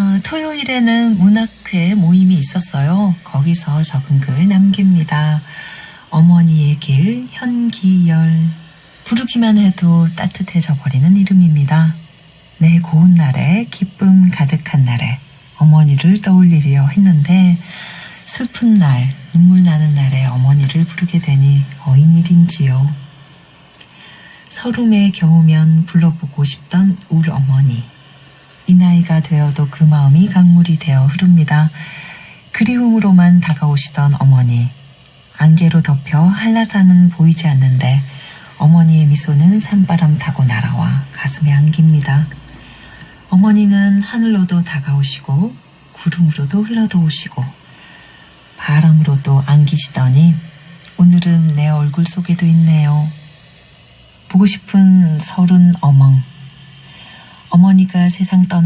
어, 토요일에는 문학회 모임이 있었어요. 거기서 적은 글 남깁니다. 어머니의 길, 현기열. 부르기만 해도 따뜻해져 버리는 이름입니다. 내 고운 날에, 기쁨 가득한 날에 어머니를 떠올리려 했는데, 슬픈 날, 눈물 나는 날에 어머니를 부르게 되니 어인일인지요. 서름의 겨우면 불러보고 싶던 울 어머니. 이 나이가 되어도 그 마음이 강물이 되어 흐릅니다. 그리움으로만 다가오시던 어머니. 안개로 덮여 한라산은 보이지 않는데 어머니의 미소는 산바람 타고 날아와 가슴에 안깁니다. 어머니는 하늘로도 다가오시고 구름으로도 흘러도오시고 바람으로도 안기시더니 오늘은 내 얼굴 속에도 있네요. 보고 싶은 서른 어멍. 어머니가 세상 떠나